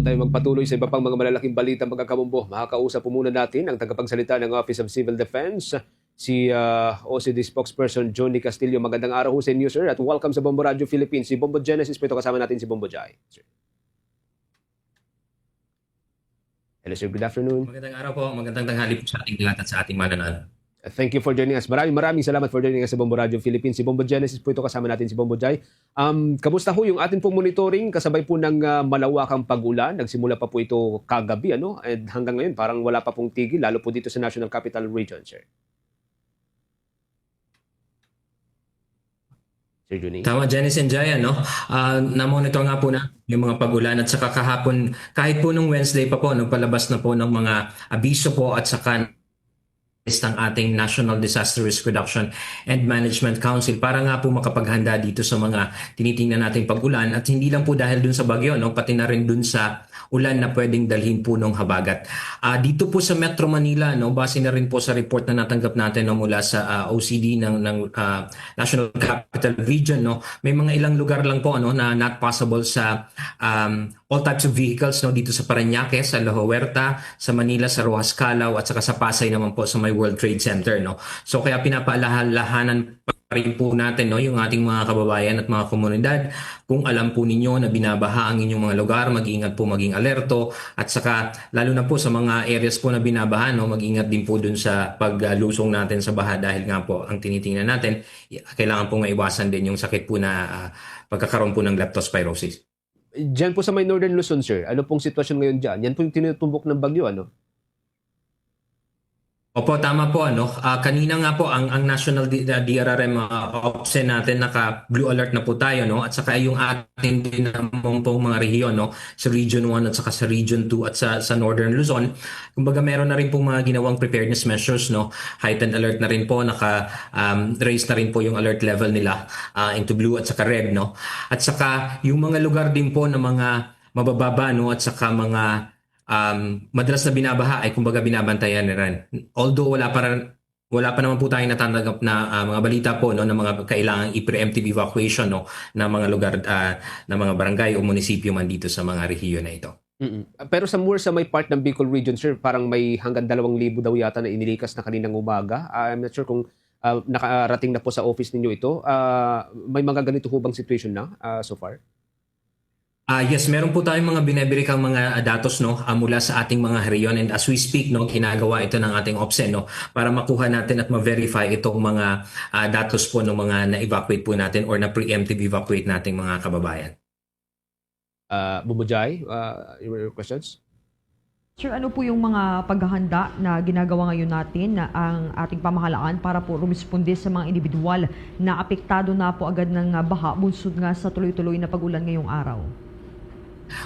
Bago tayo magpatuloy sa iba pang mga malalaking balita mga kabumbo, makakausap po muna natin ang tagapagsalita ng Office of Civil Defense, si uh, OCD spokesperson Johnny Castillo. Magandang araw ho sa inyo, sir, at welcome sa Bombo Radio Philippines. Si Bombo Genesis po kasama natin si Bombo Jai. Sir. Hello, sir. Good afternoon. Magandang araw po, magandang tanghali po sa ating lahat at sa ating manonood. Thank you for joining us. Maraming maraming salamat for joining us sa Bombo Radio Philippines. Si Bombo Genesis po ito kasama natin si Bombo Jai. Um, kamusta ho yung atin pong monitoring kasabay po ng uh, malawakang pag-ulan? Nagsimula pa po ito kagabi ano? And hanggang ngayon parang wala pa pong tigil lalo po dito sa National Capital Region, sir. Sir Juni. Tama, Janice and Jaya, no? Ah, na-monitor nga po na yung mga pag-ulan at saka kahapon, kahit po nung Wednesday pa po, nagpalabas na po ng mga abiso po at saka ng ating National Disaster Risk Reduction and Management Council para nga po makapaghanda dito sa mga tinitingnan nating pag-ulan at hindi lang po dahil dun sa bagyo, no? pati na rin dun sa ulan na pwedeng dalhin po ng habagat. Ah, dito po sa Metro Manila, no, base na rin po sa report na natanggap natin no, mula sa ah, OCD ng, ng ah, National Capital Region, no, may mga ilang lugar lang po ano, na not possible sa um, all types of vehicles no, dito sa Parañaque, sa La Huerta, sa Manila, sa Rojas Calao, at saka sa Pasay naman po sa may World Trade Center. No. So kaya pinapaalalahanan pa rin po natin no, yung ating mga kababayan at mga komunidad. Kung alam po ninyo na binabaha ang inyong mga lugar, mag-ingat po maging alerto. At saka lalo na po sa mga areas po na binabaha, no, mag-ingat din po dun sa paglusong natin sa baha dahil nga po ang tinitingnan natin, kailangan po maiwasan din yung sakit po na ah, pagkakaroon po ng leptospirosis. Diyan po sa may Northern Luzon, sir, ano pong sitwasyon ngayon dyan? Yan po yung tinutumbok ng bagyo, ano? Opo, tama po. Ano? Ah, kanina nga po ang, ang National D- uh, DRRM uh, OPSE natin naka blue alert na po tayo. No? At saka yung atin din naman pong mga rehiyon no? sa Region 1 at saka sa Region 2 at sa, sa Northern Luzon. Kumbaga meron na rin pong mga ginawang preparedness measures. No? Heightened alert na rin po. Naka-raise na rin po yung alert level nila ah, into blue at saka red. No? At saka yung mga lugar din po na mga mabababa no? at saka mga um, madalas na binabaha ay kumbaga binabantayan na rin. Although wala pa wala pa naman po tayong natatanggap na ah, mga balita po no ng mga kailangang i-preemptive evacuation no ng mga lugar ah, ng mga barangay o munisipyo man dito sa mga rehiyon na ito. mm Pero sa Moore, sa may part ng Bicol Region, sir, parang may hanggang dalawang libo daw yata na inilikas na kaninang umaga. Ah, I'm not sure kung ah, nakarating na po sa office ninyo ito. Ah, may mga ganito ho bang situation na ah, so far? Ah yes, meron po tayong mga bineberikang mga ah, datos no ah, mula sa ating mga rehiyon and as we speak no ginagawa ito ng ating OPSE no para makuha natin at ma-verify itong mga ah, datos po ng mga na-evacuate po natin or na preemptive evacuate nating mga kababayan. Uh, Bubujay, uh, your questions? Sir, ano po yung mga paghahanda na ginagawa ngayon natin na ang ating pamahalaan para po rumisponde sa mga individual na apektado na po agad ng ah, baha bunsod nga sa tuloy-tuloy na pag-ulan ngayong araw?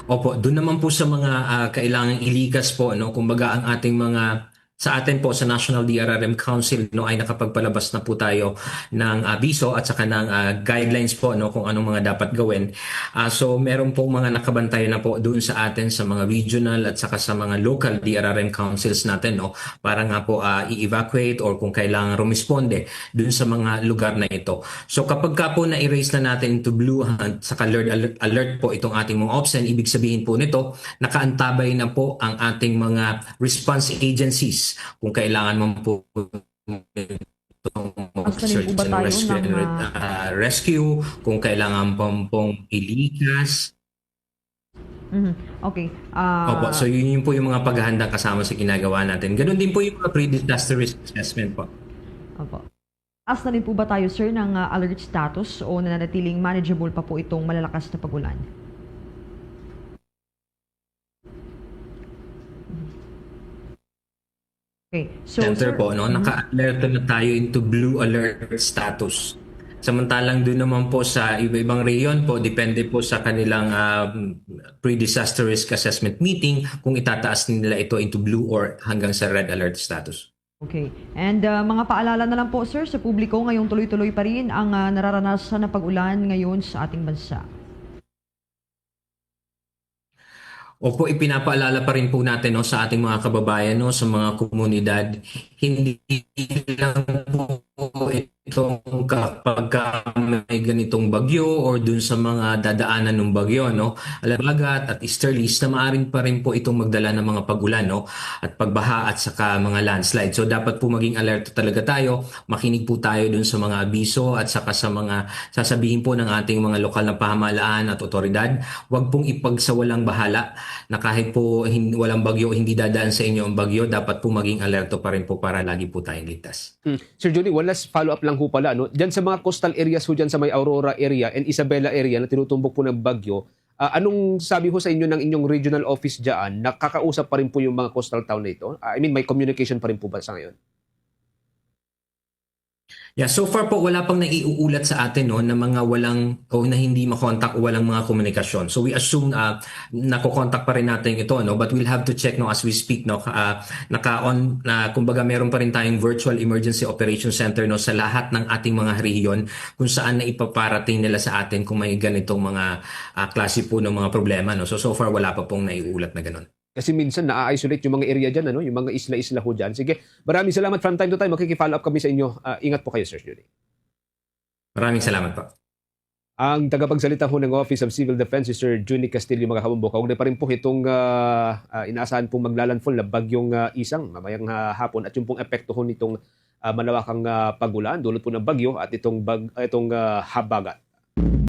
Opo, doon naman po sa mga ah, kailangang ilikas po no, kumbaga ang ating mga sa atin po sa National DRRM Council no ay nakapagpalabas na po tayo ng abiso at saka ng ah, guidelines po no kung anong mga dapat gawin. Ah, so meron pong mga nakabantay na po doon sa atin sa mga regional at saka sa mga local DRRM councils natin no para nga po ah, i-evacuate or kung kailangan rumisponde doon sa mga lugar na ito. So kapag ka po na-erase na natin into blue at saka alert, alert, alert po itong ating mga option, ibig sabihin po nito, nakaantabay na po ang ating mga response agencies kung kailangan man po itong Actually, po ba search and tayo rescue, ng, ah, uh, rescue, kung kailangan pong, pong ilikas. Mhm. Okay. ah, Opo, so yun, yun po yung mga paghahanda kasama sa ginagawa natin. Ganon din po yung mga pre-disaster risk assessment po. Opo. Taas na rin po ba tayo, sir, ng ah, alert status o nananatiling manageable pa po itong malalakas na pag-ulan? Okay. So, Center sir, po, no? Mhm. Naka-alert na tayo into blue alert status. Samantalang doon naman po sa iba-ibang rehiyon po, depende po sa kanilang um, pre-disaster risk assessment meeting kung itataas nila ito into blue or hanggang sa red alert status. Okay. And uh, mga paalala na lang po, sir, sa publiko, ngayong tuloy-tuloy pa rin ang uh, nararanasan na pag-ulan ngayon sa ating bansa. Opo, ipinapaalala pa rin po natin no, sa ating mga kababayan, no, sa mga komunidad, hindi lang po ito itong kapag ka may ganitong bagyo or dun sa mga dadaanan ng bagyo, no? Alabagat at easterlies na maaring pa rin po itong magdala ng mga pagulan, no? At pagbaha at saka mga landslide. So dapat po maging alerto talaga tayo. Makinig po tayo dun sa mga abiso at saka sa mga sasabihin po ng ating mga lokal na pamahalaan at otoridad. Huwag pong ipagsawalang bahala na kahit po hin- walang bagyo, hindi dadaan sa inyo ang bagyo, dapat po maging alerto pa rin po para lagi po tayong ligtas. Hmm. Sir Johnny, one last follow-up lang ho pala. No? Diyan sa mga coastal areas ho dyan sa may Aurora area and Isabela area na tinutumbok po ng bagyo, ah, anong sabi ho sa inyo ng inyong regional office dyan? Nakakausap pa rin po yung mga coastal town na ito? Ah, I mean, may communication pa rin po ba sa ngayon? Yeah, so far po wala pang naiuulat sa atin no na mga walang o na hindi makontak o walang mga komunikasyon. So we assume uh, nako-contact pa rin natin ito no but we'll have to check no as we speak no uh, naka-on na kumbaga meron pa rin tayong virtual emergency operation center no sa lahat ng ating mga rehiyon kung saan na ipaparating nila sa atin kung may ganitong mga uh, klase po ng mga problema no. So so far wala pa pong naiuulat na ganun. Kasi minsan na-isolate yung mga area dyan, ano? yung mga isla-isla ho dyan. Sige, maraming salamat from time to time. Makiki-follow up kami sa inyo. Ah, ingat po kayo, Sir Johnny. Maraming salamat po. Ang tagapagsalita ho ng Office of Civil Defense, si Sir Juni Castillo, mga kabumbo. Kaugnay pa rin po itong ah, ah, inaasahan pong maglalandfall na bagyong ah, isang mamayang ah, hapon at yung pong epekto ho nitong ah, malawakang ah, pagulan, dulot po ng bagyo at itong, bag, itong ah, habagat.